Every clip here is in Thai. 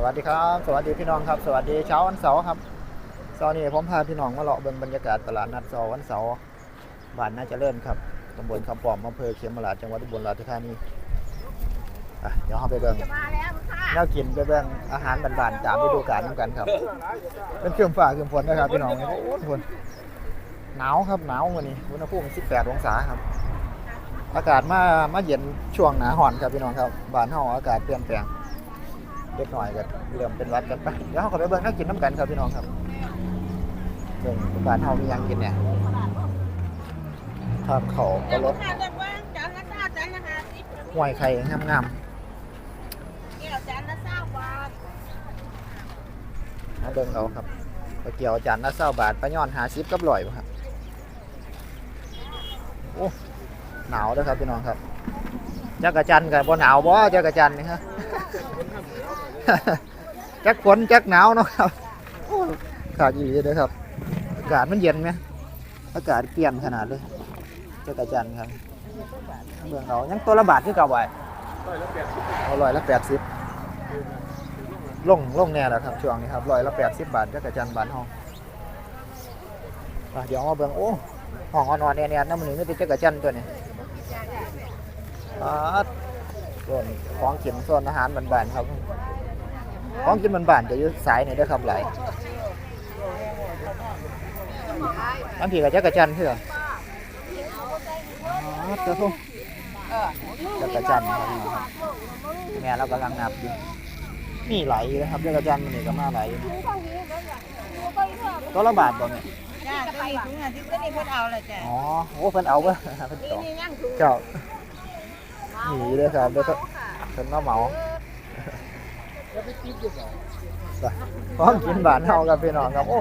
สวัสดีครับ สวัสดีพี่น้องครับ สวัสดีเช้าวันเสาร์ครับเช้านี้ผมพาพี่น้องมาเลาะเบิ่งบรรยากาศตลาดนัดเสาร์วันเสาร์บ้านน่าจะเริ่มครับตำบลคำปอมอำเภอเขียมราชจังหวัดอุบลราชธานีอะเดี๋ยวเราไปเบิ่งมาแล้วค่ะแนวกินไปเบิ่งอาหารบ้านๆตามฤดูกาลนำกันครับ เป็นเครื่องฝ่าเครื่องฝนนะครับพี่น้องโอ้โหฝนหนาวครับหนาววันนี้อุณหภูมิ18 องศาครับอากาศมามาเย็นช่วงหนาห่อนครับพี่น้องครับบ้านเฮาอากาศเปลี่ยนแปลง เล็กหน่อยก็เริ่มเป็นวัดกันไปเดี๋ยวเราก็ไปเบิ่งนักกินน้ำกันครับพี่น้องครับเบิ่งบ้านเฮามีหยังกินเนี่ยทอดเขากระรสจานละว่างจานละเก้าจานละห้าสิบห้วยไข่งามเกี่ยวจานละเก้าบาทๆมาเบิ่งเอาครับปเกี่ยวจานละ20บาทปลาย่อน50กับร้อยครับโอ้หนาวเด้อครับพี่น้องครับจักรจันกับบ่หนาวบ่จักรจันนี่ฮะ จักฝนจักหนาวเนาะครับอ้ขาดอีหลีเด้อครับ อากาศมันเย็นไหมอากาศเปลี่ยนขนาดเลยจักรจันครับเมืองเรายังตัวละบาทคือเก่าไว้เอาร้อยละแปดสิบลงลงแน่แล้วครับช่วงนี้ครับร้อยละแปดสิบบาทจักรจันบานห้องเดี๋ยวมาเบิ่งโอ้ห้องอ่อนๆเนี่ยๆน้ำมันนี่ไม่เป็นจักรจันตัวนี้อ่าส่วนของกินส่วนอาหารบานๆครับ ของกินบ้านๆจะอยู่สายนี่เด้อครับหลายอันพี่กับจักรจันทร์เพื่ออ๋อเจ้าทุ่จักรจันทร์ครับพี่น้องครับแม่เรากำลังนับอยู่มีไหลอยู่นะครับจักรจันทร์มันนี่ก็มาไหลอยู่ตัวละบาทบ่แม่จ้าจะไปถุงอะที่ก็นี่คนเอาเลยจ้ะอ๋อโอ้เพิ่นเอาเบ่เพิ่นนี่ต่อนี่ย่างถุงเจ้าหนีเลยครับเดี๋ยวเพิ่นมาเหมาไป พร้อมกินบานเฮากับพี่น้องครับโอ้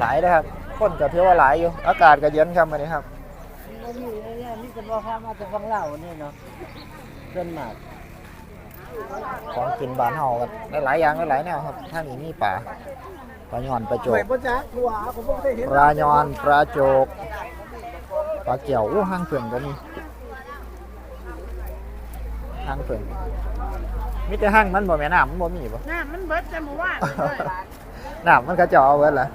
หลายนะครับคนก็ถือว่าหลายอยู่ อากาศก็เย็นครับวันนี้ครับมันอยู่ในเนี่ยนี่จะบอกว่ามาจะฟังเล่านี่เนาะเพื่อนมากของกินบ้านเฮากันหลายๆอย่างหลายๆแนวครับถ้ามีมีปลาปลาย่อนปลาโจกไม่ป้าจ๊ะหัวผมไม่ได้เห็นปลาย่อนปลาโจกปลาเกี่ยวอู้ห้างเพิ่งก็มีห้างเพิ่ง มีแต่ห้างมันบ่แม่น้ำมันบ่มีบ่น้ำมันเบิดจะมาว่าน้ำมันก็จะเอาเบิดล่ะ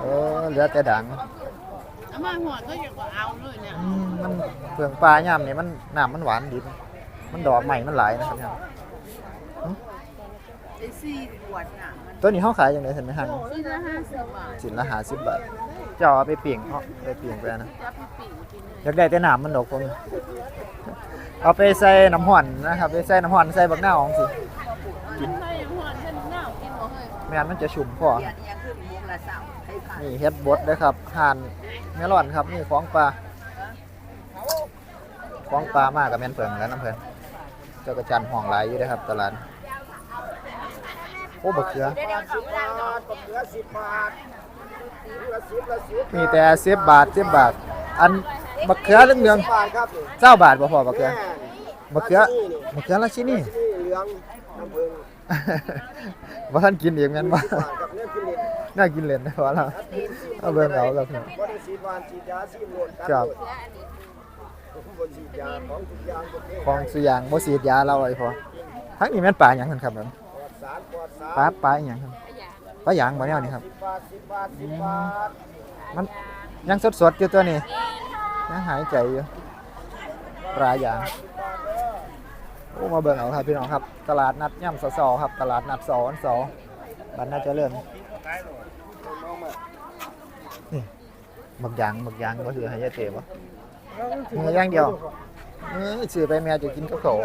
เออเหลือแต่ดังเอามาหัวก็อยากเอาเลยเนี่ยอืมมันเพิ่งปลาย่ำนี่มันน้ำมันหวานดิบมันดอกใหม่มันหลายนะครับเนี่ยไอ้สี่ขวดน่ะมันตัวนี้เฮาขายจังได๋เห็นไหมห้างสี่ละห้าสิบบาทชิ้นละ50บาท เจ้าเอาไปปิ้งเนาะไปปิ้งไปนะจะไปปิ่งกินเลยอยากได้แต่น้ำมันดอกผมเอาไปใส่น้ำห่อนนะครับไปใส่น้ำห่อนใส่บักหน้าวของสิกินให้หัวท่านเน่ากินบ่เฮ้ยไม่งั้นมันจะชุ่มคอเดี๋ยวยังขึ้นมุกละสาวให้ผ่านนี่เฮ็ดบดนะครับห่านเมลอนครับนี่ของปลาของปลามากกับแม่นเพิงแล้วน้ำเพิ่นเจ้ากระจันห่องหลายอยู่นะครับตลาดโอ้บักเขือเดี๋ยวเดี๋ยวเขาไม่ได้หรอกเหลือสิบบาท เหลือสิบเหลือสิบมีแต่10บาท10บาท อันบักเขือเหลืองบาทครับๆเจ้าบาทบ่พอบักเขือแม่บักเขือบักเขือละชิ้นนี่นี่เหลืองน้ำผึ้งบ่ทันกินเองแม่นบ่บาทกับเนี่ยกินเล่นน่ากินเล่นนะว่าล่ะเอาเบิ่งเอาครับพี่ บ่ได้สีบานสีดาสีโหลดครับบนสีดาของทุกอย่างประเภทของสุอยางบ่ฉีดยาเราไอ้พอทั้งนี้แม่นปลาหยังกันครับผมปลอดสารปลอดสาร ปลาปลาอหยังครับป ลาหยางบ่แนวนี้ครับ มันยังสดๆอยู่ตัวนี้ยังหายใจอยู่ปลาหยางโอ้มาเบิ่งเอาครับพี่น้องครับ ตลาดนัดย่ำสสครับ ตลาดนัดสอนสอบันน่าจะเริ่มนี่บักยางบักยางก็คือห้ยายเต๋บ่มืออย่างเดียวเอ้ยซื้อไปแม่จะกินกับเขว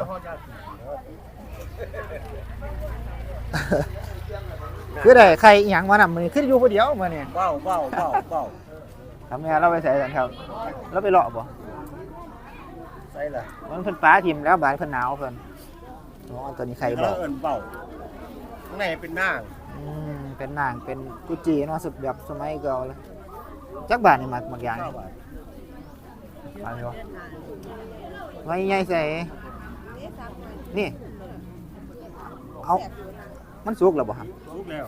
คือได้ใครอหย่างมานำมือขึ้นอยู่ผู้เดียวมาเนี่ยเบ้าเบ้าเบ้าเบ้าทำงานเราไปใส่กันครับเราไปเลาะบ่ใส่ละมันเพิ่นป้าทิมแล้วบานเพิ่นหนาวเพิ่นอ๋อตัวนี้ใครบแล้อวกเอินเบ้าข้างในเป็นนางอืมเป็นนางเป็นกุจีเนาะสุดแบบสมัยเก่าเลยจักบาทนี่มักมักอย่างเก้าบาทมาอยู่ไว้ใหญ่ใส่นี่เอา มันสุกแล้วบ่ครับทุกแล้ว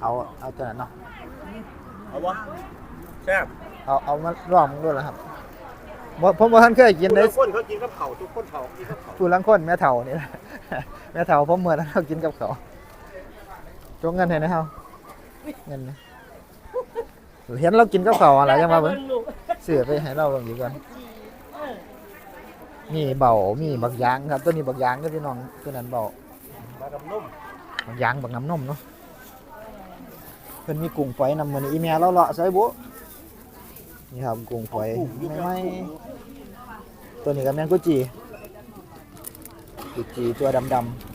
เอาเอาตัวนั้นเนาะเอาวะแซ่บเอาเอามาลองดูแล้วครับบ่ผมบ่ทันเคยกินทุได้กคนเขากินกับเขาวทุกคนเขากินกับเขาวผู้ลังคนแม่เฒ่านี่แหละแม่เฒ่าผมเหมือนเรากินกับเขาวจงเงินให้นะครับเงินนะเห็นเรากินกับข้าวอะไรยังมาเบิ่งเสือไปให้เราเบิ่งดีกว่ามีเบามีบักยางครับ ตัวนี้บักยางก็พี่น้องตัวนั้นเบา มาดำนุ่มบักยางบักน้ำนมเนาะเพิ่นมีกุ้งฝอยนำมื้อนี้อีแม่เราเลาะใส่บุนี่ครับกุ้งฝอยไม่ไม่ตัวนี้ก็แม่นกุจีกุจีตัวดำๆ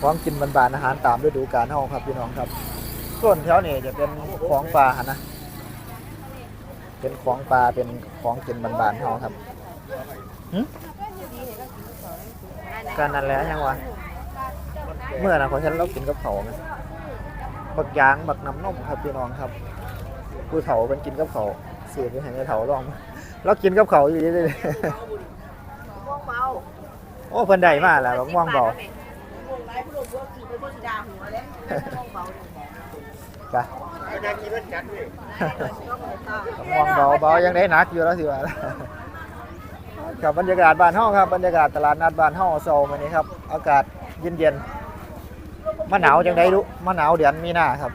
ของกินบานๆอาหารตามฤดูกาลเฮาครับพี่น้องครับ ส่วนแถวนี้จะเป็นของปลาหั่นนะเป็นของปลาเป็นของกินบานๆเฮาครับ หึกันนั่นแหละยังวะเมื่อนะขอฉันเรากินกับเขาวไหมบักยางบักน้ำนมครับพี่น้องครับผู้เฒ่าเป็นกินกับเขาวเสียไปให้แม่เฒ่าลองเรากินกับเขาวอยู่ดีเลยม่วงเบาโอ้เพิ่นได้มาแล้วบักม่วงเบาม่วงไรผู้หลงว่าขี่ไปบนดาหัวแล้วม่วงเบาจ้ะอาจารย์กินมันจัดเว้ยมองเบาเบายังได้หนักอยู่แล้วสิว่า ครับบรรยากาศบ้านเฮาครับบรรยากาศตลาดนัดบ้านเฮาเซามื้อนี้ครับอากาศเย็นๆมาหนาวจังได๋ลุมาหนาวเดือนมีนาครับ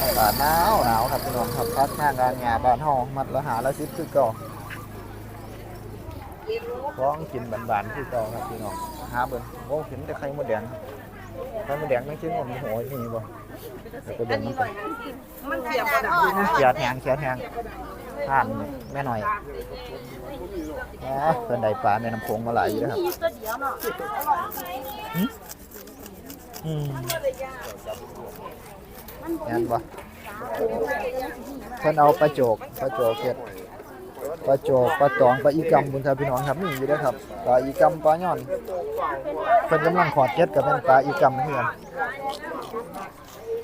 อากาศหนาวหนาวครับพี่น้องครับพักหน้างานงานบ้านเฮามัดละหาละสิบคือเก่าของกินบานๆคือเก่าครับพี่น้องหาเบิ่งโอ้เห็นแต่ไข่มดแดงไข่มดแดงนั่งกินผมโหยมีบ่แล้วก็เบิ่งมันก่อนมันเสียบกระดาษเขียดแหงเขียดแหง ท่านแม่หน่อยแหมเพิ่นได้ปลาแม่น้ำโขงมาหลายอยู่นะครับตัวเดียวเนาะอืมแม่นบ่เพิ่นเอาปลาโจกปลาโจกเฮ็ดปลาโจกปลาตองปลาอีกำบุญครับพี่น้องครับมีอยู่เด้อครับปลาอีกำปลาย่อนเพิ่นกำลังขอดเก็ดกับเป็นปลาอีกำเฮือน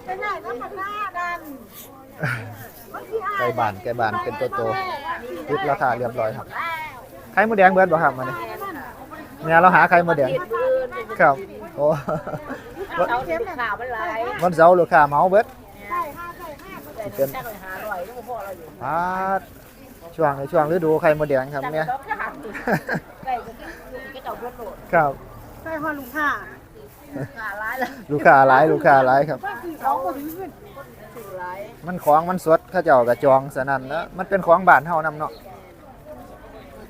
ไปไหนก็มาหน้าดัน ไก่บ้านไก่บ้านเป็นตัวโตติดราคาเรียบร้อยครับไข่มดแดงเบิดบ่ครับมื้อนี้แม่เราหาไข่มดแดงครับโอ้เขาเทียมข่าวมันหลายวันเสาร์ลูกค้าเหมาเบิดสิเป็นแต่ก็หาอร่อยลูกพ่อเราอยู่พาดช่วงในช่วงฤดูไข่มดแดงครับเนี่ยไก่ก็กินก็เจ้าโดดโดดครับใช่พ่อลุงค่ะขาร้ายเลยลูกค้าหลายลูกค้าหลายครับ มันของมันสดเขาเจ้าก็จองสนั่นแล้วมันเป็นของบ้านเฮานํเนาะ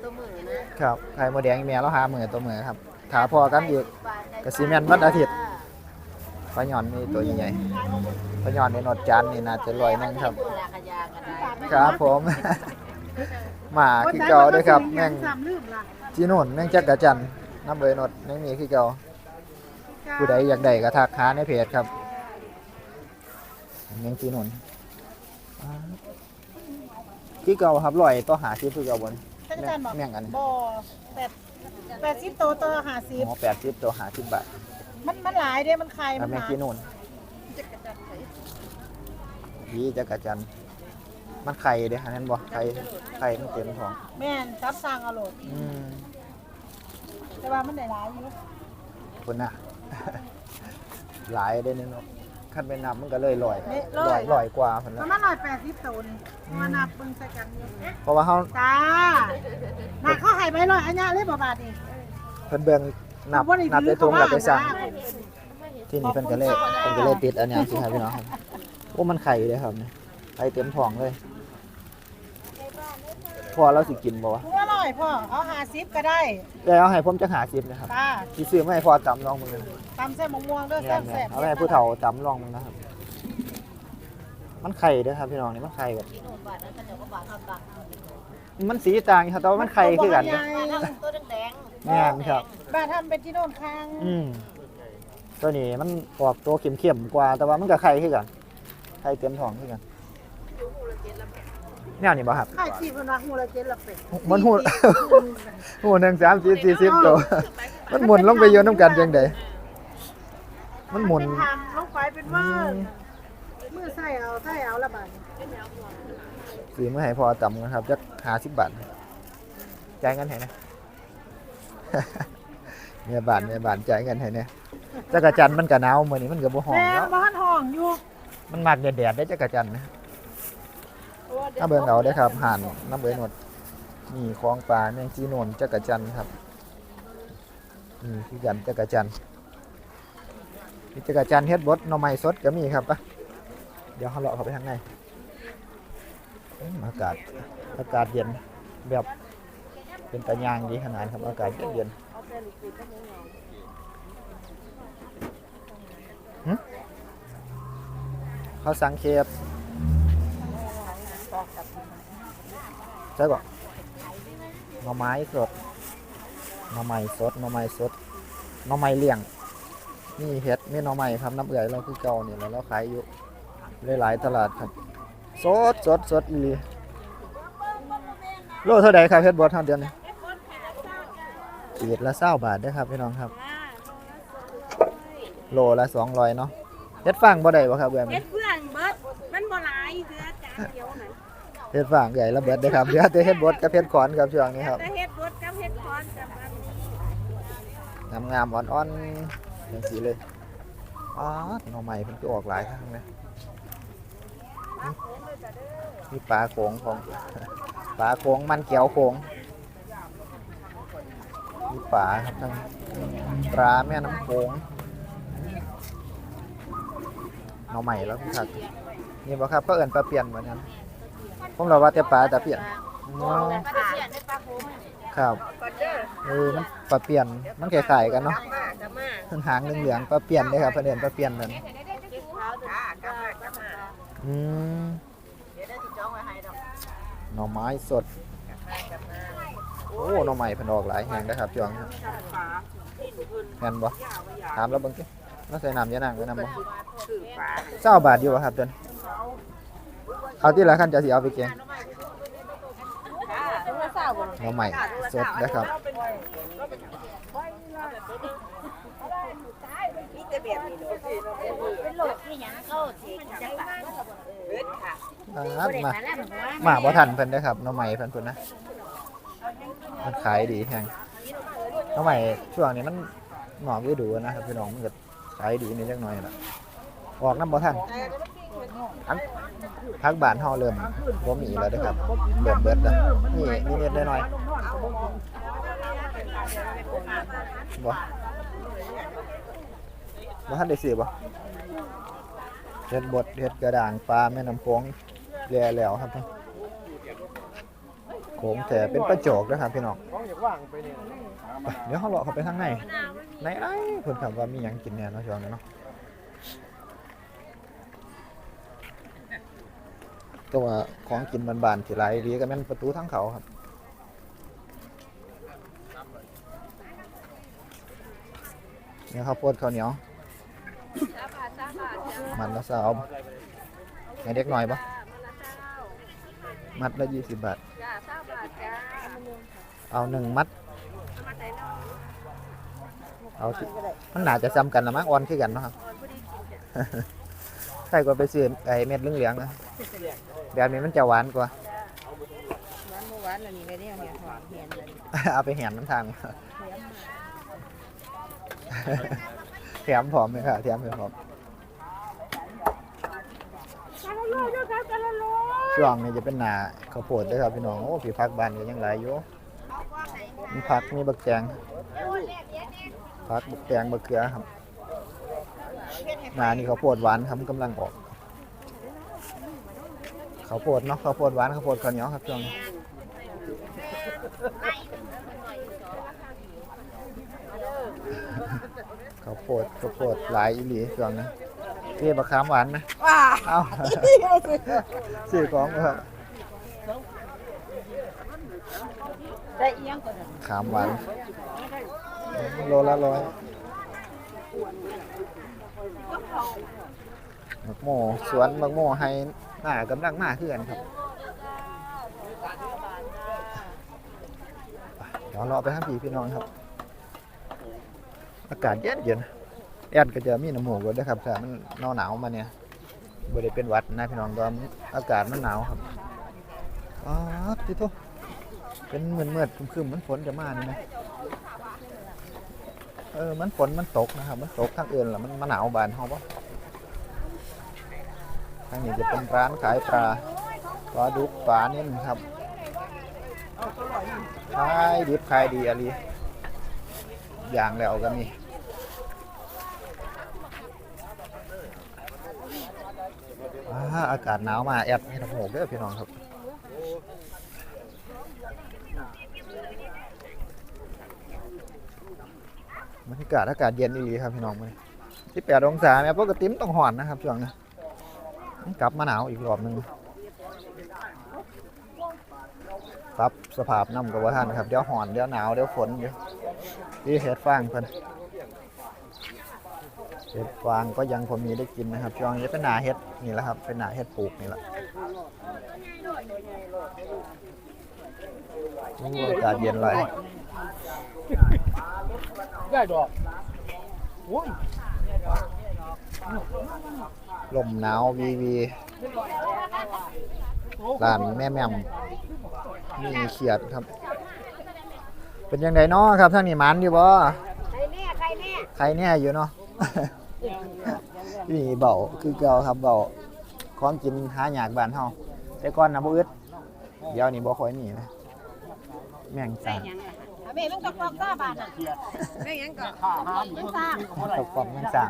ตัวมือนะครับไข่มดแดงแม่เราหามื้อตัวมื้อครับถ้าพอกันอีกก็สิแม่นวันอาทิตย์ปลาหย่อนมีตัวใหญ่ๆปลาหย่อนในนดจานนี่น่าจะร้อยหนึงครับราคายากันได้ครับผมหมาคือเก่าเด้วยครับแม่งสามลืมล่ะจีนุ่นแม่งจักรจันทร์น้ำเลยนดแม่งมีคือเก่าผู้ใดอยากได้ก็ทักหาในเพจครับแม่งจีนุ่นอ่า คือเก่าครับร้อยต่อหาสิบคือเก่าบนท่านอาจารย์บอกแม่งอันบ่แปดแปดสิบโตวต่อห้าสิบอ๋อแปดสิบต่อหาสิบบาทมันมันหลายเด้มันไข่แล้มัวนแม่งหนาจีนุ่นยีจักรจันทร์มันไข่เด้ฮะนั่นบ่ไข่ไข่มันเต็มท้องแม่นจับสร้างเอาโหลดอืมแต่ว่ามันได้หลายอยู่คนน่ะ หลายได้เนาะ คันไปนับมันก็เลยลอยเละลร้ออยย ลอยกว่าพุ่นปละระมาณร้อยแปดสิบตัวนี่มานับเบิ่งใส่กันอยู่เพราะว่าเฮาจ้าหนักเข้าให้ไปร้อยอันเนี้ยเลยบ่บาทนี่เพิ่นเบิ่งนับบ่ได้นับถืได้อตรงแล้วไปสั่งเข้ามาที่นี่เพิ่นก็เลยเพิ่นก็เลยติดอันเนี้ยสิครับพี่น้องครับโอ้มันไข่เลยครับเนี่ยไข่เต็มท้องเลยพอเราสิกินบ่วะผู้อร่อย พ่อ เอาห้าสิบก็ได้ได้เอาให้ผมจัก50นะครับจ้าสิซื้อมาให้พอตำลองมึงนะตำใส่มะม่วงเด้อแม่แซ่บนแซ่บๆเอาไปให้ผู้เฒ่าตำลองมึงนะครับ มันไข่เด้อครับพี่น้องนี่มันไข่แบบที่โน่นบาทนั้นเขาจะก็บาททำบาทมันสีต่างครับแต่ว่ามันไข่คือกันเด้อตัวแดงแม่นครับบาททำเป็นที่โน่นค้างอืมตัวนี้มันออกตัวเข้มๆกว่า แต่ว่ามันก็ไข่คือกันไข่เต็มท้องคือกัน แนวนี้บ่ครับไข่สี่คนละหูละเจ็ดละเป็ดมันหูหูหนึ่งสามสี่สี่สิบตัวมันหมุนลงไปโยนน้ำกันจังไดมันหมุน เป็นทำลงไปเป็นว่ามือใส่เอาใส่เอาละบาทสีเมื่อให้พอต่ำกันครับจะหาสิบบาทจ่ายเงินให้นะเมียบาทเมียบาทจ่ายเงินให้เนี่ยจักรจันทร์มันกะหนาวมื้อนี้มันก็บ่ฮ้อนแม่แล้วบ้านห้องอยู่มันมากแดดๆได้จักรจันทร์นะ ถ้าเบิ่งเอาได้ครับห่านน้ำเบิ่นหมดนี่ของปลาแมงจีโนนจักรจันทร์ครับนี่คือกันจักรจันทร์มีจักรจันทร์เฮ็ดบดหน่อไม้สดก็มีครับปะเดี๋ยวเขาเลาะเข้าไปข้างในอืมอากาศอากาศเย็นแบบเป็นตะยางดีขนาดครับอากาศเย็นเขาสังเกต ใช่ปะหน่อไม้สดหน่อไม้สดหน่อไม้สดหน่อไม้เลี้ยงนี่เห็ดนี่หน่อไม้ครับน้ำเอื่อยเราคือเก่าเนี่ยแล้วเราขายอยู่หลายๆตลาดครับสดสดสดอีหลีโลเท่าไหร่ครับเฮ็ดบดเท่าเดือนนี้ขีดละเศร้าบาทเด้ครับพี่น้องครับ โลละสองร้อยเนาะเฮ็ดฟางบ่ได้บ่ครับเบื่อมัเฮ็นดเพื่อนเบิดมันบ่หลายเดือจ้าเดียว เฮ็ดฟางใหญ่ละเบิดเด้อครับเหลือแต่เฮ็ดบดกับเฮ็ดขอนครับช่วงนี้ครับ แต่เฮ็ดบดกับเฮ็ดคอนกับอันนี้งามๆอ่อนๆจังสีเลยอ๋อหน่อไม้เพิ่นก็ออกหลายครั้งนะมีปลาโขงของ ปลาโขงมันเขียวโขงมีปลาครับทั้งปลาแม่น้ำโขงหน่อไม้แล้วครับนี่บ่ครับก็เอิ้นปลาเปลี่ยนเหมือนกัน ผมเราว่าแต่ปลาแต่เปลี่ยนอ๋อครับก็เด้อเออมันปลาเปลี่ยนมันคล้ายๆกันเนาะกลับมากับมาเพิ่นหางเหลืองๆปลาเปลี่ยนเด้อครับเพิ่นเอิ้นปลาเปลี่ยนนั่นเก็บขาวจ้ากลับมากลับมาอืมเดี๋ยวได้สิจองไว้ให้ดอกหน่อไม้สดกลับมากลับมาโอ้หน่อไม้เพิ่นออกหลายแฮงนะครับจองปลาที่เพิ่นแม่นบ่ยาวบ่ยาวถามแล้วเบิ่งติมาใส่น้ำยานางไว้นำบ่คือปลาเจ้าบาทอยู่บ่ครับเพิ่น เอาที่ละคันจะสิเอาไปแกงค่ะตัวละ20บ่หน่อไม้สดนะครับมีแต่แบบนี้เนาะเป็นโลกที่หยังเขาเทจังหวะเบิดค่ะอ่ามามาบ่ทันเพิ่นเด้อครับหน่อไม้เพิ่นพุ่นนะมันขายดีแฮงหน่อไม้ช่วงนี้มันหงอกฤดูนะครับพี่น้องมันก็ขายดีนิดจักหน่อยล่ะออกน้ำบ่ทันอัน พักบานเฮาเริ่มบ่มีแล้วเด้อครับเริ่มเบิดแล้วนี่นิดๆหน่อยๆบ่บ่ทันได้ซื้อบ่เฮ็ดบดเฮ็ดกระด่างปลาแม่น้ำโขงแล่แล้วครับโขงแท้เป็นประโจกนะครับพี่น้องเดี๋ยวเฮาเลาะเข้าไปข้างในในไอ้เพิ่นถามว่ามีหยังกินแหน่เนาะช่วงนี้เนาะ ก็ว่าของกินบานๆที่หลายดีก็แม่นประตูทางเขาครับเนี่ยข้าวโพดข้าวเหนียวมันละสาวให้เด็กหน่อยปะมัดละยี่สิบบาทจ้าทราบาทจ้าเอาหนึ่งมัดมาไหนเนาะเอาที่มันน่าจะซ้ำกันละมั้งอ่อนคือกันเนาะครับใช่กว่าไปซื้อไอ้เม็ดเหลืองๆนะ แบบนี้มันจะหวานกว่า หวานเมื่อวานอันนี้ก็เนี่ยเนี่ยหอมเหียนเลยเอาไปแหนน้ำทาง แถมผอมไหมครับแถมให้ผอมช่วงนี้จะเป็นหนาข้าวโพดด้วยครับพี่น้องโอ้ผีพักบานก็ยังหลายอยู่มีผักมีบักแตงผักบักแตงบักเขือครับหนานี่ข้าวโพดหวานครับกำลังออก ข้าวโพดเนาะข้าวโพดหวานข้าวโพดข้าวเหนียวครับช่วงนี้ข้าวโพดข้าวโพดหลายอีหลีช่วงนี้เรียบะขามหวานไหมว้าเอ้าซื้อของบ่ครับได้อีหยังก็ได้ขามหวานโลละร้อยมักโม่สวนมักโม่ให้ หน้ากำลังมาคือกันครับเดี๋ยวราไปทางพี่พี่น้องครับ อากาศเย็นเย็นแอดก็จะมีน้ำหมูกด้วยนะครับถ้ามันหนาวหนาวมาเนี่ยบ่ได้เป็นวัดนะพี่น้องตอนอากาศมันหนาวครับอ๋อติโตเป็นเหมือนเมื่อครึมๆมันฝนจะมานี่นะเออมันฝนมันตกนะครับ มันตกทางอื่นแล้วมันมาหนาวบานเฮาปะ ทางนี้จะเป็นร้านขายปลาปลาดุกปลานิ่มครับขายดิบขายดีอะไรอย่างแล้วก็มีอ่าอากาศหนาวมาแอดให้ทำโหกเด้อพี่น้องครับบรรยากาศอากาศเย็นดีครับพี่น้องมื้อนี้ที่แปดองศาแม้ปกติมันต้องห่อนนะครับช่วงนี้ กลับมาหนาวอีกรอบหนึ่งปรับสภาพน้ำกับว่าท่านครับ เดี๋ยวห่อน เดี๋ยวหนาว เดี๋ยวฝนเดี๋ยวที่เห็ดฟางเพิ่นเห็ดฟางก็ยังพอมีได้กินนะครับช่วงนี้เป็นหนาเห็ดนี่แหละครับ เป็นหนาเห็ดปลูกนี่แหละโอ้อากาศเย็นเลยได้ดอกโอ้ย ลมหนาววีวีร้านแม่แม่มมีเขียดครับ เป็นยังไงเนาะครับท่านนี่หมันอยู่บ่ใครแน่ใครแน่ใครเนี่ยอยู่เนาะนี่เบาคือเก่าครับเบาของกินหาอยากบ้านเฮาแต่ก่อนนะบ่อึดเดี๋ยวนี้บ่ค่อยมีนะแม่งสาแม่มันกระปอกก้าบาทอะแม่ยังก็ยังสร้างตกฟองแม่งสา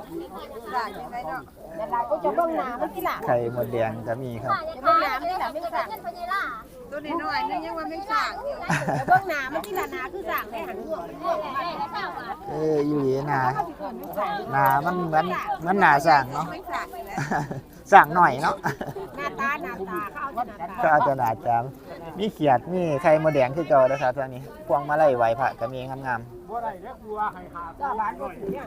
งสร้างยังไงเนาะแต่เราก็จะเบิ่งหน้ามันกี่ล่ะไข่มดแดงก็มีครับจะเบิ่งหน้ามันกี่ล่ะไม่สร้างตัวน้อยๆนึงยังว่าไม่สร้างจะเบิ่งหน้ามันกี่ล่ะหน้าคือสร้างได้หันหัวมันหัวมันเอออีหลีนานามันเหมือนเหมือนหนาสร้างเนาะไม่ สร้างเลยนะสร้างหน่อยเนาะหน้าตาหน้าตาเขาเอาแต่หน้าตาก็อาจจะหนาจามมีเขียดมีไข่มดแดงคือเก่าเด้อครับตัวนี้พวงมาลัยไหวพระก็มีงามบ่ได้แล้วกลัวให้หาก็ร้านก็ถึงเนี่ย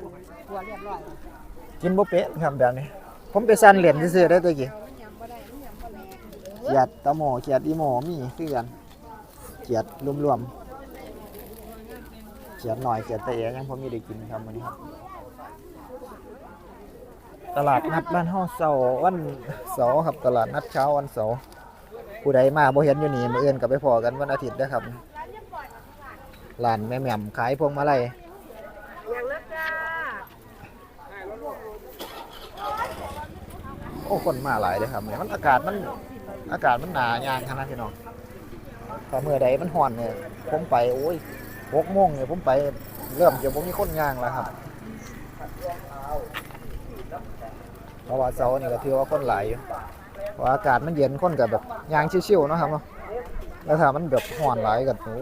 กลัวเรียบร้อยๆกินบ่เป๊ะครับแบบนี้ ผมไปสั่นเหรียญซื่อๆได้อตัวกี้เขียดตะโหมเขียดอีโหมมีคือกันเขียดรวมๆเขียดหน่อยเขียดตะเอยังผมมีได้กินครับวันนี้ครับ ตลาดนัดบ้านเฮาเสาร์วันเสาร์ครับตลาดนัดเช้าวันเสาร์ผู้ใดมาบ่เห็นอยู่นี่มื้ออื่นก็ไปพอกันวันอาทิตย์นะครับร้านแม่แหม่มขายพวงมาลัยอย่างนั้นจ้าโอ้คนมาหลายเลยครับเนี่ยมันอากาศมันอากาศมันหนายางขนาดพี่น้องแต่เมื่อใดมันห่อนเนี่ยผมไปโอ้ยหกโมงเนี่ยผมไปเริ่มจะผมมีคนยางแล้วครับเพ ราะว่าเสาร์นี่ก็ถือว่าคนหลายอยู่เพราะอากาศมันเย็นคนกับแบบย่างชิวๆเนาะครับเนาะแล้วถ้ามันแบบห่อนหลายกับโอ้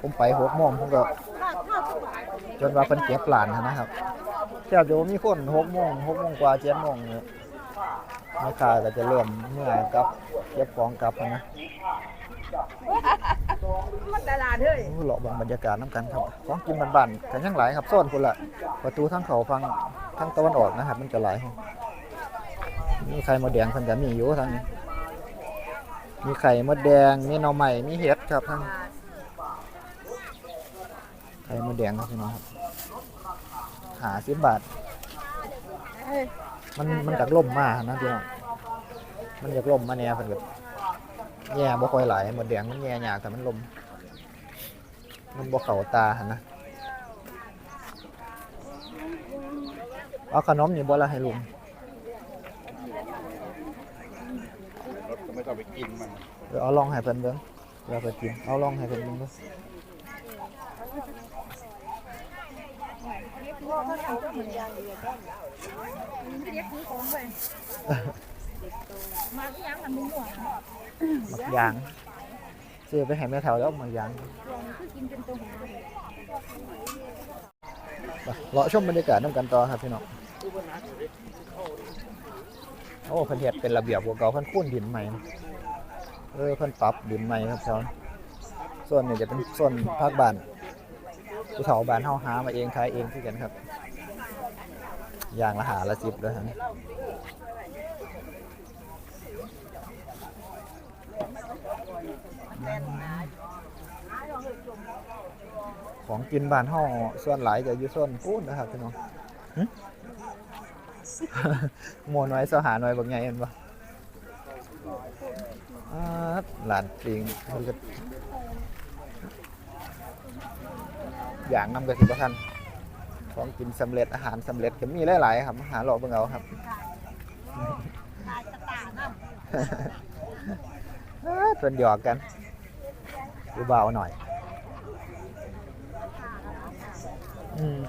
ผมไปหกโมงผมก็ จนว่าเพิ่นเก็บหลานนะครับแทบจะบ่มีคนหกโมงหกโมงกว่าเจ็ดโมงเนี่ยแม่ค้าก็จะเริ่มเมื่อยกลับเก็บของกลับแล้วนะมันตลาดเฮ้ยโอ้เลาะเบางบรรยากาศน้ำกันครับของกินบ้านๆกันยังหลายครับโซนพุ่นละประตูทั้งเขาฟังทั้งตะวันออกนะครับมันจะหลายแห่ง มีไข่มดแดงเพิ่นก็มีอยู่ทางนี้ มีไข่มดแดง มีหน่อไม้มีเห็ดครับทั้งไข่มดแดงครับพี่น้องครับหาสิบบาท มันมันจากล่มมานะพี่น้อง มันจากล่มมาเนี่ยเพิ่นก็แย่บ่ค่อยไหลหมดแดงมันแย่ยากแต่มันลมมันบ่เข้าตาหันนะเอาขนมนี่บ่ละให้ลุง ไม่ต้องไปกินมันเดี๋ยวเอาลองให้เพิ่นเบิ่งเดี๋ยวเพิ่นกิน เอาลองให้เพิ่นเบิ่งเด้อมาที่ยังมันมุ่งหัวหมักยางซื้อไปให้แม่เฒ่าแล้วหมักยางคือกินเป็นตัวหัวไปเลาะชมบรรยากาศนํกันต่อครับพี่น้อง โอ้เพิ่นเฮ็ดเป็นระเบียบกว่าเก่าเพิ่นคูนดินใหม่เออเพิ่นปรับดินใหม่ครับแถวนี้ส่วนนี้จะเป็นส่วนภาคบ้านผู้เฒ่าบ้านเฮาหามาเองขายเองคือกันครับ อย่างละหาละ10เลยฮะของกินบ้านเฮาส่วนหลายจะอยู่ส่วนพูนนะครับพี่น้อง หึหมูน้อยเสาหาน้อยบางใหญ่เห็นปะหลานจริงอย่างนำกระสิบทันของกินสำเร็จอาหารสำเร็จก็มีหลายๆครับหาหลอกเบิ่งเอาครับเอ้อส่วนหยอกกันดูเบาหน่อย อืม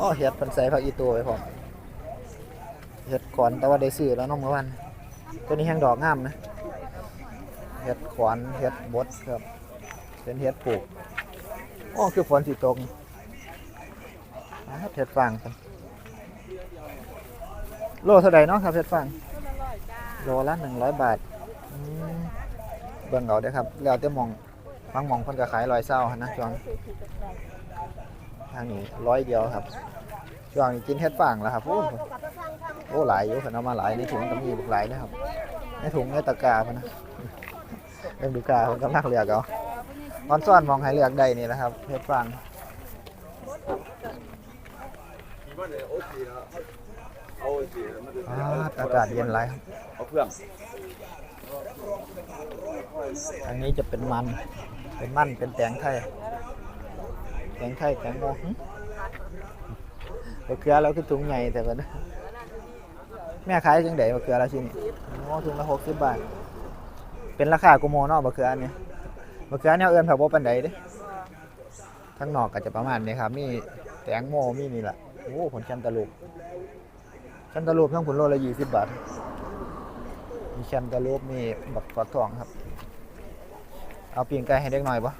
อ๋อเห็ดเป็นใส่ผักอีตัวไว้พร้อมเห็ดขอนแต่ว่าได้ซื้อแล้วน้องเมื่อวันตัวนี้แห้งดอกงามนะเห็ดขอนเห็ดบดครับเป็นเห็ดปลูกอ๋อคือฝนสิตกเห็ดฟางกันโลเท่าใดเนาะครับเห็ดฟางโลละหนึ่งร้อยบาทเบิ่งเอาเด้อครับแล้วแต่หมองบางมองคนก็ขายร้อยเศร้านะช่วงทางนี้ร้อยเดียวครับ ช่วงนี้กินเห็ดฟางแล้วครับโอ้โอ้หลายอยู่เพิ่นเอามาหลายในถุงก็มีบักหลายนะครับ ในถุงในตะกร้าพุ่นนะเอ็มดูกาเพิ่นกำลังเลือกเอาออนซ่อนมองให้เลือกได้นี่แหละครับเห็ดฟางอ่าอากาศเย็นไรครับเอาเครื่องอันนี้จะเป็นมัน เป็นมัน เป็นแตงไทย แตงไทยแตงโมหึมะเขือเราคือถุงใหญ่แต่ว่านแม่ขายจังไดมะเขือเราชิ้นนี้โอ้ถุงละหกสิบบาท เป็นราคากูโมเนาะมะเขืออันนี้มะเขือเนี่ยเอื้อนผักบ่ปันใดเด้ทั้งนอกก็จะประมาณนี้ครับมีแตงโมมีนี่แหละโอ้ผลแคนตาลูปแคนตาลูปทั้งผลโลละยี่สิบบาทมีแคนตาลูปมีบักฟักทองครับ เอาปีงไก่ให้เด็กหน่อยปะ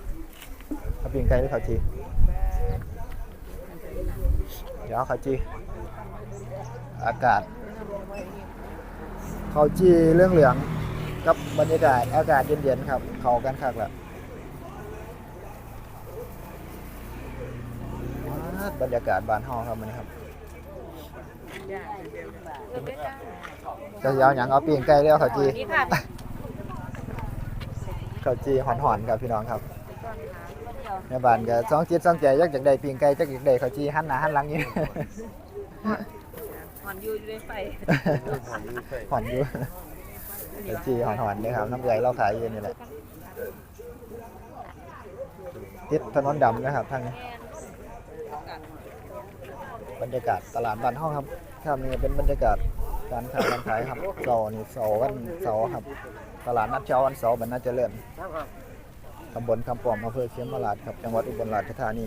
เอาปีงไก่หรือข้าวจี เดี๋ยวเอาข้าวจีอากาศข้าวจีเรื่องเหลืองกับบรรยากาศอากาศเย็นๆครับ เขากันคักแหละบรรยากาศบานเฮาครับมันครับจะเอาอย่างเอาปีงไก่เรียกข้าวจีข้าวจีหอนๆครับพี่น้องครับ แม่บ้านก็สองจิตสองใจอยากจากใดปีงไก่จักอยากใดข้าวจีหันหน้าหันหลังนี่หอนอยู่ในไฟหอนอยู่ข้าวจีหอนๆนี่ครับน้ำเกลือเราขายอยู่นี่แหละติดถนนดำนะครับทางนี้บรรยากาศตลาดบ้านห้องครับครับนี่เป็นบรรยากาศการขายการขายครับเสาร์นี่เสาร์วันเสาร์ครับ ตลาดนัดเช้าวันเสาร์บรรณาเจริญตำบลคำปอมอำเภอเชียงมาลาดครับ จังหวัดอุบลราชธานี